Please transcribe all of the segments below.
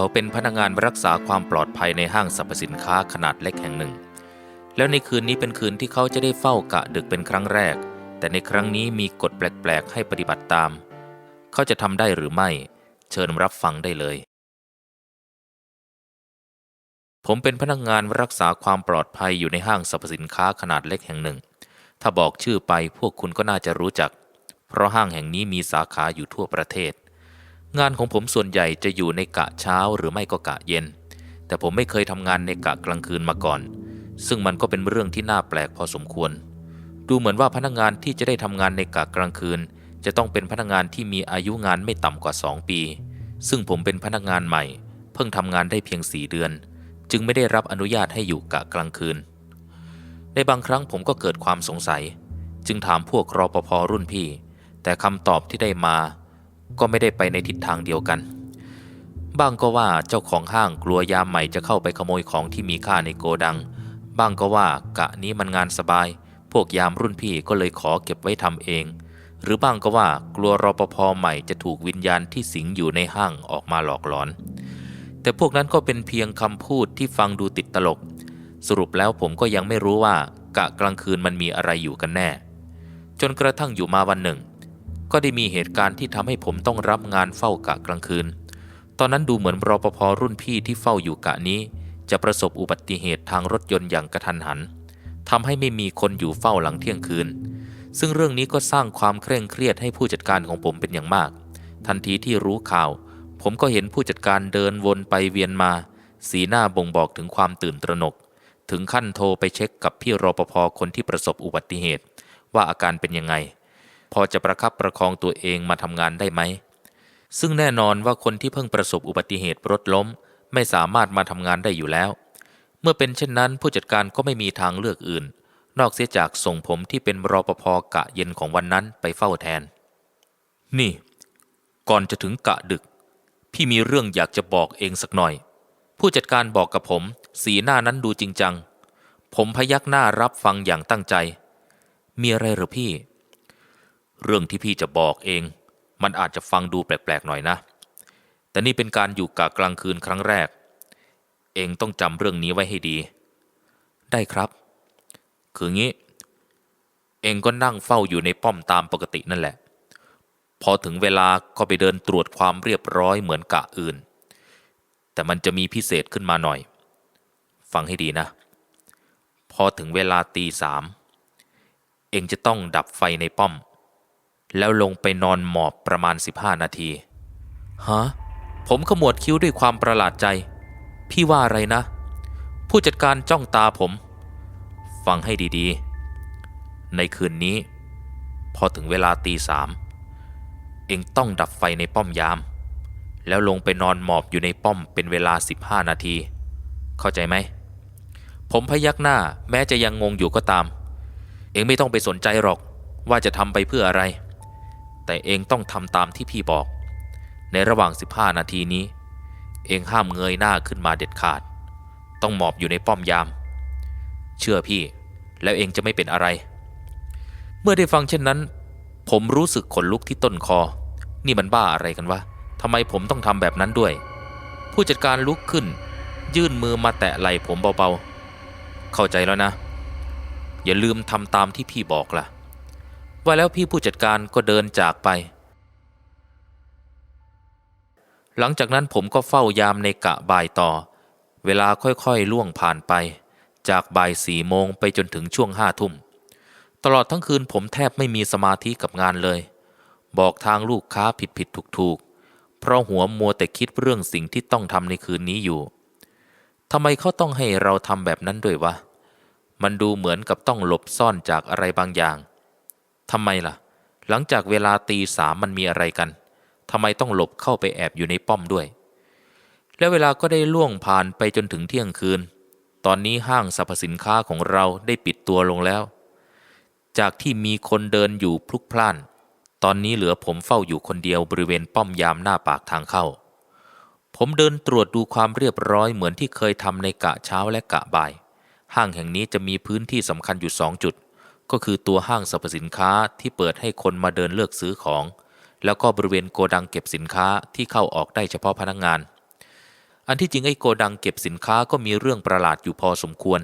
เขาเป็นพนักงานรักษาความปลอดภัยในห้างสรรพสินค้าขนาดเล็กแห่งหนึ่ง แล้วในคืนนี้เป็นคืนที่เขาจะได้เฝ้ากะดึกเป็นครั้งแรก แต่ในครั้งนี้มีกฎแปลกๆ ให้ปฏิบัติตาม เขาจะทำได้หรือไม่ เชิญรับฟังได้เลย ผมเป็นพนักงานรักษาความปลอดภัยอยู่ในห้างสรรพสินค้าขนาดเล็กแห่งหนึ่ง ถ้าบอกชื่อไปพวกคุณก็น่าจะรู้จัก เพราะห้างแห่งนี้มีสาขาอยู่ทั่วประเทศ งานของผมส่วนใหญ่จะอยู่ในกะเช้าหรือไม่ก็กะเย็น แต่ผมไม่เคยทำงานในกะกลางคืนมาก่อน ซึ่งมันก็เป็นเรื่องที่น่าแปลกพอสมควร ดูเหมือนว่าพนักงานที่จะได้ทำงานในกะกลางคืน จะต้องเป็นพนักงานที่มีอายุงานไม่ต่ำกว่า 2 ปี ซึ่งผมเป็นพนักงานใหม่ เพิ่งทำงานได้เพียง 4 เดือน จึงไม่ได้รับอนุญาตให้อยู่กะกลางคืน ในบางครั้งผมก็เกิดความสงสัย จึงถามพวกรอปภรุ่นพี่ แต่คำตอบที่ได้มา ก็ไม่ได้ไปในทิศทางเดียวกัน บ้างก็ว่าเจ้าของห้างกลัวยามใหม่จะเข้าไปขโมยของที่มีค่าในโกดัง บ้างก็ว่ากะนี้มันงานสบาย พวกยามรุ่นพี่ก็เลยขอเก็บไว้ทำเอง หรือบ้างก็ว่ากลัวรปภใหม่จะถูกวิญญาณที่สิงอยู่ในห้างออกมาหลอกหลอน แต่พวกนั้นก็เป็นเพียงคำพูดที่ฟังดูติดตลก สรุปแล้วผมก็ยังไม่รู้ว่ากะกลางคืนมันมีอะไรอยู่กันแน่ จนกระทั่งอยู่มาวันหนึ่ง ก็ได้มีเหตุการณ์ที่ทำให้ผมต้องรับงานเฝ้ากะกลางคืน ตอนนั้นดูเหมือนรอปภรุ่นพี่ที่เฝ้าอยู่กะนี้ จะประสบอุบัติเหตุทางรถยนต์อย่างกระทันหันทำให้ไม่มีคนอยู่เฝ้าหลังเที่ยงคืน ซึ่งเรื่องนี้ก็สร้างความเคร่งเครียดให้ผู้จัดการของผมเป็นอย่างมาก ทันทีที่รู้ข่าว ผมก็เห็นผู้จัดการเดินวนไปเวียนมา สีหน้าบ่งบอกถึงความตื่นตระหนก ถึงขั้นโทรไปเช็คกับพี่รปภคนที่ประสบอุบัติเหตุ ว่าอาการเป็นยังไง พอจะประคับประคองตัวเองมาทำงานได้ไหม ซึ่งแน่นอนว่าคนที่เพิ่งประสบอุบัติเหตุรถล้ม ไม่สามารถมาทำงานได้อยู่แล้ว เมื่อเป็นเช่นนั้นผู้จัดการก็ไม่มีทางเลือกอื่น นอกเสียจากส่งผมที่เป็นรอปภกะเย็นของวันนั้นไปเฝ้าแทน นี่ ก่อนจะถึงกะดึก พี่มีเรื่องอยากจะบอกเองสักหน่อย ผู้จัดการบอกกับผม สีหน้านั้นดูจริงจัง ผมพยักหน้ารับฟังอย่างตั้งใจ มีอะไรหรือพี่ เรื่องที่พี่จะบอกเอง มันอาจจะฟังดูแปลกๆหน่อยนะ แต่นี่เป็นการอยู่กะกลางคืนครั้งแรก เองต้องจำเรื่องนี้ไว้ให้ดี ได้ครับ คืองี้ เองก็นั่งเฝ้าอยู่ในป้อมตามปกตินั่นแหละ พอถึงเวลาก็ไปเดินตรวจความเรียบร้อยเหมือนกะอื่น แต่มันจะมีพิเศษขึ้นมาหน่อย ฟังให้ดีนะ พอถึงเวลาตีสามเองจะต้องดับไฟในป้อม แล้วลงไปนอนหมอบประมาณ 15 นาทีฮะผมขมวดคิ้วด้วยความประหลาดใจ พี่ว่าอะไรนะ ผู้จัดการจ้องตาผม ฟังให้ดีๆ ในคืนนี้ พอถึงเวลาตีสามเองต้องดับไฟในป้อมยาม แล้วลงไปนอนหมอบอยู่ในป้อมเป็นเวลา 15 นาที เข้าใจไหม ผมพยักหน้าแม้จะยังงงอยู่ก็ตาม เองไม่ต้องไปสนใจหรอกว่าจะทำไปเพื่ออะไร แต่เองต้องทำตามที่พี่บอก ในระหว่าง 15 นาทีนี้ เองห้ามเงยหน้าขึ้นมาเด็ดขาด ต้องหมอบอยู่ในป้อมยาม เชื่อพี่ แล้วเองจะไม่เป็นอะไร เมื่อได้ฟังเช่นนั้น ผมรู้สึกขนลุกที่ต้นคอ นี่มันบ้าอะไรกันวะทำไมผมต้องทำแบบนั้นด้วย ผู้จัดการลุกขึ้น ยื่นมือมาแตะไหล่ผมเบาๆ เข้าใจแล้วนะ อย่าลืมทำตามที่พี่บอกล่ะ ว่าแล้วพี่ผู้จัดการก็เดินจากไป หลังจากนั้นผมก็เฝ้ายามในกะบ่ายต่อ เวลาค่อยๆล่วงผ่านไป จากบ่ายสี่โมงไปจนถึงช่วงห้าทุ่ม ตลอดทั้งคืนผมแทบไม่มีสมาธิกับงานเลย บอกทางลูกค้าผิดผิดถูกถูกๆ เพราะหัวมัวแต่คิดเรื่องสิ่งที่ต้องทำในคืนนี้อยู่ทำไมเขาต้องให้เราทำแบบนั้นด้วยวะ มันดูเหมือนกับต้องหลบซ่อนจากอะไรบางอย่าง ทำไมล่ะ หลังจากเวลาตีสามมันมีอะไรกันทำไมต้องหลบเข้าไปแอบอยู่ในป้อมด้วย และเวลาก็ได้ล่วงผ่านไปจนถึงเที่ยงคืน ตอนนี้ห้างสรรพสินค้าของเราได้ปิดตัวลงแล้ว จากที่มีคนเดินอยู่พลุกพล่าน ตอนนี้เหลือผมเฝ้าอยู่คนเดียวบริเวณป้อมยามหน้าปากทางเข้า ผมเดินตรวจดูความเรียบร้อยเหมือนที่เคยทำในกะเช้าและกะบ่าย ห้างแห่งนี้จะมีพื้นที่สำคัญอยู่สองจุด ก็คือตัวห้างสรรพสินค้าที่เปิดให้คนมาเดินเลือกซื้อของ แล้วก็บริเวณโกดังเก็บสินค้าที่เข้าออกได้เฉพาะพนักงงาน อันที่จริงไอ้โกดังเก็บสินค้าก็มีเรื่องประหลาดอยู่พอสมควร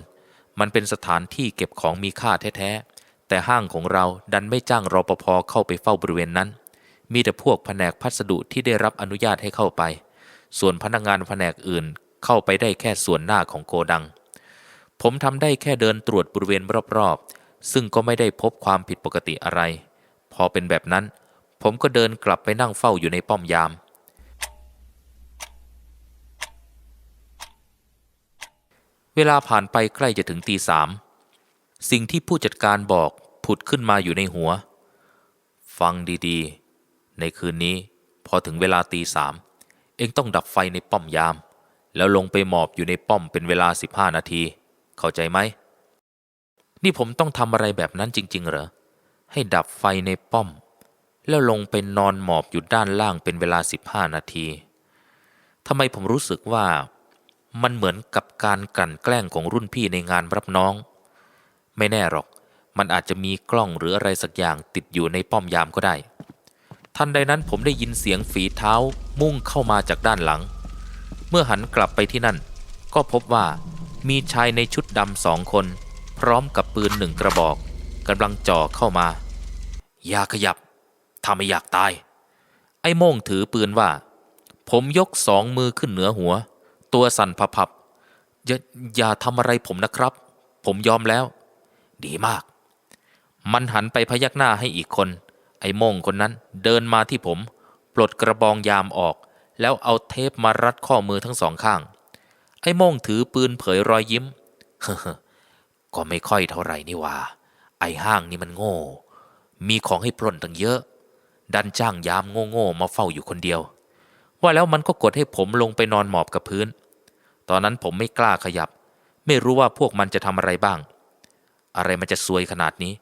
มันเป็นสถานที่เก็บของมีค่าแท้ๆ แต่ห้างของเราดันไม่จ้างรปภเข้าไปเฝ้าบริเวณนั้น มีแต่พวกแผนกพัสดุที่ได้รับอนุญาตให้เข้าไป ส่วนพนักงานแผนกอื่นเข้าไปได้แค่ส่วนหน้าของโกดัง ผมทำได้แค่เดินตรวจบริเวณรอบๆ ซึ่งก็ไม่ได้พบความผิดปกติอะไร พอเป็นแบบนั้น ผมก็เดินกลับไปนั่งเฝ้าอยู่ในป้อมยาม เวลาผ่านไปใกล้จะถึงตีสามสิ่งที่ผู้จัดการบอกผุดขึ้นมาอยู่ในหัว ฟังดีๆ ในคืนนี้พอถึงเวลาตีสามเองต้องดับไฟในป้อมยาม แล้วลงไปหมอบอยู่ในป้อมเป็นเวลา 15 นาที เข้าใจไหม นี่ผมต้องทำอะไรแบบนั้นจริง ๆ เหรอ ให้ดับไฟในป้อม แล้วลงไปนอนหมอบอยู่ด้านล่างเป็นเวลา 15 นาทีทำไมผมรู้สึกว่า มันเหมือนกับการกลั่นแกล้งของรุ่นพี่ในงานรับน้อง ไม่แน่หรอก มันอาจจะมีกล้องหรืออะไรสักอย่างติดอยู่ในป้อมยามก็ได้ ทันใดนั้นผมได้ยินเสียงฝีเท้ามุ่งเข้ามาจากด้านหลัง เมื่อหันกลับไปที่นั่น ก็พบว่ามีชายในชุดดำสองคน พร้อมกับปืนหนึ่งกระบอกกำลังจ่อเข้ามา อย่าขยับถ้าไม่อยากตาย ไอ้โม่งถือปืนว่า ผมยกสองมือขึ้นเหนือหัว ตัวสั่นพับๆอย่าอย่าทำอะไรผมนะครับ ผมยอมแล้ว ดีมาก มันหันไปพยักหน้าให้อีกคน ไอ้โม่งคนนั้นเดินมาที่ผม ปลดกระบองยามออก แล้วเอาเทปมารัดข้อมือทั้งสองข้าง ไอ้โม่งถือปืนเผยรอยยิ้ม ก็ไม่ค่อยเท่าไหร่นี่ว่า ไอ้ห้างนี่มันโง่ มีของให้ปล้นตั้งเยอะ ดันจ้างยามโง่ๆมาเฝ้าอยู่คนเดียว ว่าแล้วมันก็กดให้ผมลงไปนอนหมอบกับพื้น ตอนนั้นผมไม่กล้าขยับ ไม่รู้ว่าพวกมันจะทำอะไรบ้าง อะไรมันจะซวยขนาดนี้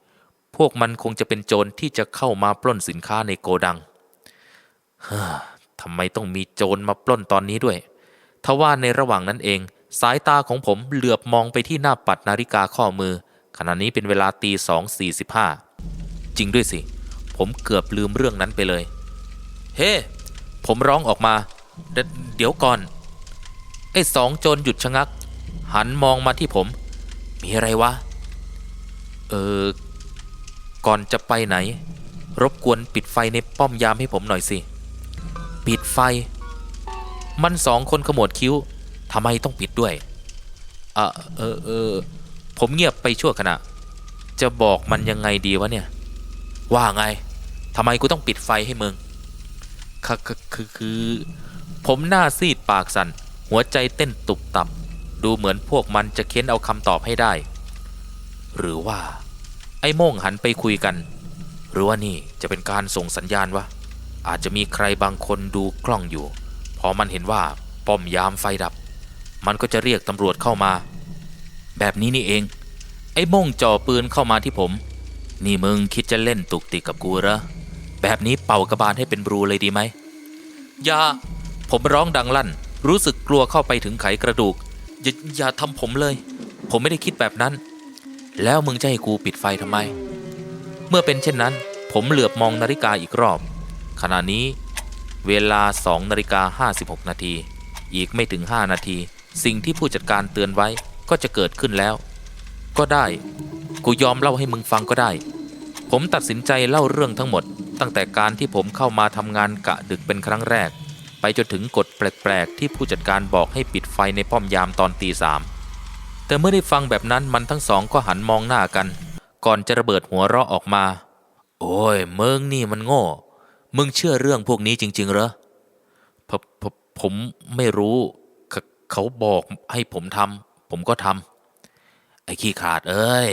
พวกมันคงจะเป็นโจรที่จะเข้ามาปล้นสินค้าในโกดังเฮ้อทำไมต้องมีโจรมาปล้นตอนนี้ด้วย ทว่าในระหว่างนั้นเอง สายตาของผมเหลือบมองไปที่หน้าปัดนาฬิกาข้อมือ ขณะนี้เป็นเวลาตีสองสี่สิบห้าจริงด้วยสิ ผมเกือบลืมเรื่องนั้นไปเลย เฮ้ผมร้องออกมาเดเดี๋ยวก่อน ไอ้สองโจรหยุดชะงัก หันมองมาที่ผม มีอะไรวะ เออ ก่อนจะไปไหน รบกวนปิดไฟในป้อมยามให้ผมหน่อยสิ ปิดไฟ มันสองคนขมวดคิ้ว ทำไมต้องปิดด้วยเอะเออเออผมเงียบไปชั่วขณะ จะบอกมันยังไงดีวะเนี่ย ว่าไงทำไมกูต้องปิดไฟให้มึงคือคือคือ ผมหน้าซีดปากสั่นหัวใจเต้นตุบตับ ดูเหมือนพวกมันจะเค้นเอาคำตอบให้ได้ หรือว่า ไอ้โม่งหันไปคุยกัน หรือว่านี่จะเป็นการส่งสัญญาณว่าอาจจะมีใครบางคนดูกล้องอยู่ พอมันเห็นว่าป้อมยามไฟดับ มันก็จะเรียกตำรวจเข้ามา แบบนี้นี่เอง ไอ้ม่งจ่อปืนเข้ามาที่ผม นี่มึงคิดจะเล่นตุกติกกับกูเหรอแบบนี้เป่ากระบาลให้เป็นรูเลยดีไหมอย่า ผมร้องดังลั่น รู้สึกกลัวเข้าไปถึงไขกระดูก อย่าอย่าทำผมเลย ผมไม่ได้คิดแบบนั้น แล้วมึงจะให้กูปิดไฟทำไม เมื่อเป็นเช่นนั้น ผมเหลือบมองนาฬิกาอีกรอบ ขณะนี้เวลา2นาฬิกา56 นาที อีกไม่ถึง 5 นาที สิ่งที่ผู้จัดการเตือนไว้ก็จะเกิดขึ้นแล้ว ก็ได้ กูยอมเล่าให้มึงฟังก็ได้ ผมตัดสินใจเล่าเรื่องทั้งหมด ตั้งแต่การที่ผมเข้ามาทำงานกะดึกเป็นครั้งแรก ไปจนถึงกฎแปลกๆ ที่ผู้จัดการบอกให้ปิดไฟในป้อมยามตอนตีสามแต่เมื่อได้ฟังแบบนั้นมันทั้งสองก็หันมองหน้ากัน ก่อนจะระเบิดหัวเราะออกมา โอ้ยมึงนี่มันโง่ มึงเชื่อเรื่องพวกนี้จริงๆเหรอผผผมไม่รู้ เขาบอกให้ผมทำผมก็ทำไอ้ขี้ขาดเอ้ย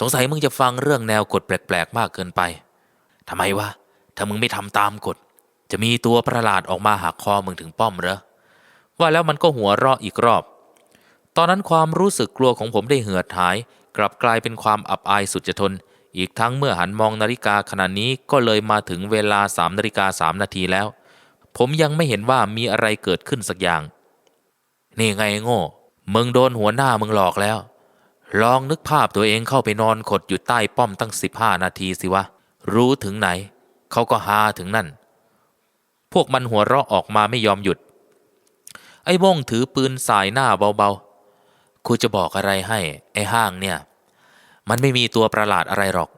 สงสัยมึงจะฟังเรื่องแนวกฎแปลกๆ มากเกินไปทำไมวะถ้ามึงไม่ทำตามกฎ จะมีตัวประหลาดออกมาหักคอมึงถึงป้อมเหรอว่าแล้วมันก็หัวเราะอีกรอบ ตอนนั้นความรู้สึกกลัวของผมได้เหือดหาย กลับกลายเป็นความอับอายสุดจะทน อีกทั้งเมื่อหันมองนาฬิกาขณะนี้ก็เลยมาถึงเวลาสามนาฬิกาสามนาทีแล้ว ผมยังไม่เห็นว่ามีอะไรเกิดขึ้นสักอย่าง นี่ไงโง่ มึงโดนหัวหน้ามึงหลอกแล้ว ลองนึกภาพตัวเองเข้าไปนอนขดอยู่ใต้ป้อมตั้ง15นาทีสิวะ รู้ถึงไหน เขาก็ฮาถึงนั่น พวกมันหัวเราะออกมาไม่ยอมหยุด ไอ้ม่งถือปืนสายหน้าเบาๆ กูจะบอกอะไรให้ ไอ้ห้างเนี่ย มันไม่มีตัวประหลาดอะไรหรอก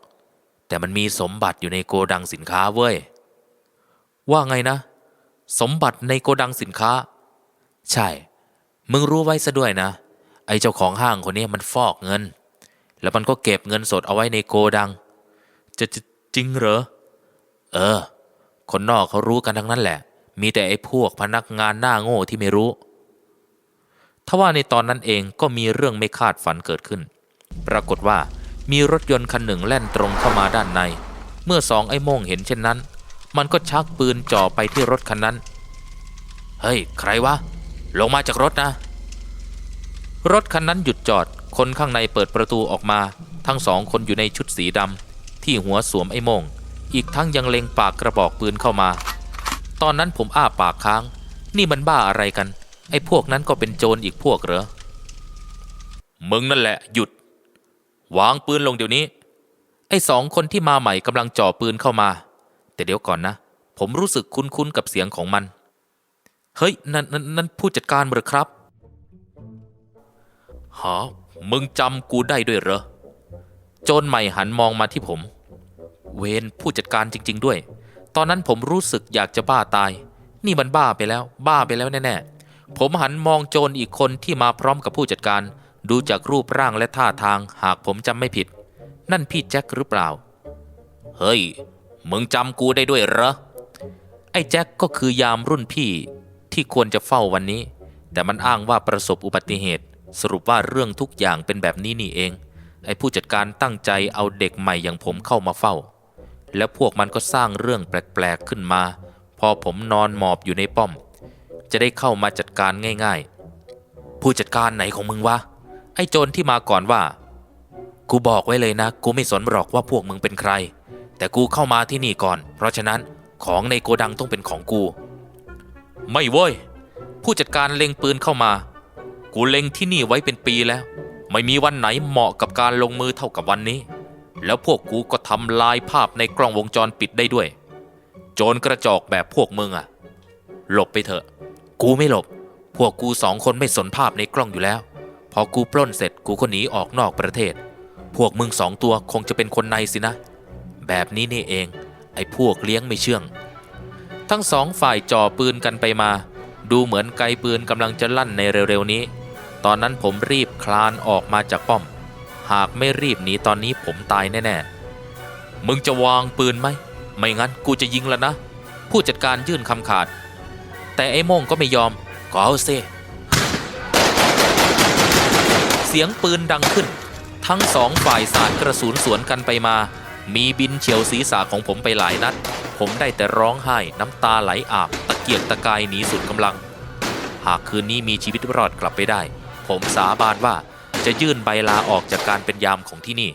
แต่มันมีสมบัติอยู่ในโกดังสินค้าเว้ย ว่าไงนะ สมบัติในโกดังสินค้า ใช่ มึงรู้ไว้ซะด้วยนะ ไอ้เจ้าของห้างคนนี้มันฟอกเงิน แล้วมันก็เก็บเงินสดเอาไว้ในโกดัง จะจจริงเหรอ เออ คนนอกเขารู้กันทั้งนั้นแหละ มีแต่ไอ้พวกพนักงานหน้าโง่ที่ไม่รู้ทว่าในตอนนั้นเองก็มีเรื่องไม่คาดฝันเกิดขึ้น ปรากฏว่ามีรถยนต์คันหนึ่งแล่นตรงเข้ามาด้านใน เมื่อสองไอ้โม่งเห็นเช่นนั้น มันก็ชักปืนจ่อไปที่รถคันนั้น เฮ้ย ใครวะ ลงมาจากรถนะ รถคันนั้นหยุดจอด คนข้างในเปิดประตูออกมา ทั้งสองคนอยู่ในชุดสีดำที่หัวสวมไอ้โมง อีกทั้งยังเล็งปากกระบอกปืนเข้ามา ตอนนั้นผมอ้าปากค้าง นี่มันบ้าอะไรกัน ไอ้พวกนั้นก็เป็นโจรอีกพวกเหรอ มึงนั่นแหละ หยุด วางปืนลงเดี๋ยวนี้ ไอ้สองคนที่มาใหม่กำลังจ่อปืนเข้ามา แต่เดี๋ยวก่อนนะ ผมรู้สึกคุ้นๆกับเสียงของมัน เฮ้ยนั่นนั่นนั่นผู้จัดการเหรอครับหามึงจำกูได้ด้วยเหรอ โจรใหม่หันมองมาที่ผม เวนผู้จัดการจริง ๆ ด้วย ตอนนั้นผมรู้สึกอยากจะบ้าตาย นี่มันบ้าไปแล้ว บ้าไปแล้วแน่ๆ ผมหันมองโจรอีกคนที่มาพร้อมกับผู้จัดการ ดูจากรูปร่างและท่าทาง หากผมจำไม่ผิด นั่นพี่แจ็คหรือเปล่า เฮ้ย มึงจำกูได้ด้วยเหรอ ไอ้แจ็คก็คือยามรุ่นพี่ ที่ควรจะเฝ้าวันนี้ แต่มันอ้างว่าประสบอุบัติเหตุ สรุปว่าเรื่องทุกอย่างเป็นแบบนี้นี่เอง ไอ้ผู้จัดการตั้งใจเอาเด็กใหม่อย่างผมเข้ามาเฝ้า แล้วพวกมันก็สร้างเรื่องแปลกๆขึ้นมา พอผมนอนหมอบอยู่ในป้อม จะได้เข้ามาจัดการง่ายๆ ผู้จัดการไหนของมึงวะไอ้โจรที่มาก่อนว่า กูบอกไว้เลยนะ กูไม่สนหรอกว่าพวกมึงเป็นใคร แต่กูเข้ามาที่นี่ก่อน เพราะฉะนั้นของในโกดังต้องเป็นของกู ไม่เว้ย ผู้จัดการเล็งปืนเข้ามา กูเล็งที่นี่ไว้เป็นปีแล้ว ไม่มีวันไหนเหมาะกับการลงมือเท่ากับวันนี้ แล้วพวกกูก็ทำลายภาพในกล้องวงจรปิดได้ด้วย โจรกระจอกแบบพวกมึงอะหลบไปเถอะ กูไม่หลบ พวกกูสองคนไม่สนภาพในกล้องอยู่แล้ว พอกูปล้นเสร็จกูก็หนีออกนอกประเทศ พวกมึงสองตัวคงจะเป็นคนในสินะ แบบนี้นี่เอง ไอ้พวกเลี้ยงไม่เชื่อง ทั้งสองฝ่ายจ่อปืนกันไปมา ดูเหมือนไกปืนกำลังจะลั่นในเร็วๆนี้ ตอนนั้นผมรีบคลานออกมาจากป้อม หากไม่รีบหนีตอนนี้ผมตายแน่ๆ มึงจะวางปืนไหม ไม่งั้นกูจะยิงแล้วนะ ผู้จัดการยื่นคำขาด แต่ไอ้โม่งก็ไม่ยอมก็เอาสิเสียงปืนดังขึ้น ทั้งสองฝ่ายสาดกระสุนสวนกันไปมา มีบินเฉียวศีรษะของผมไปหลายนัด ผมได้แต่ร้องไห้น้ำตาไหลอาบตะเกียกตะกายหนีสุดกำลัง หากคืนนี้มีชีวิตรอดกลับไปได้ ผมสาบานว่าจะยื่นใบลาออกจากการเป็นยามของที่นี่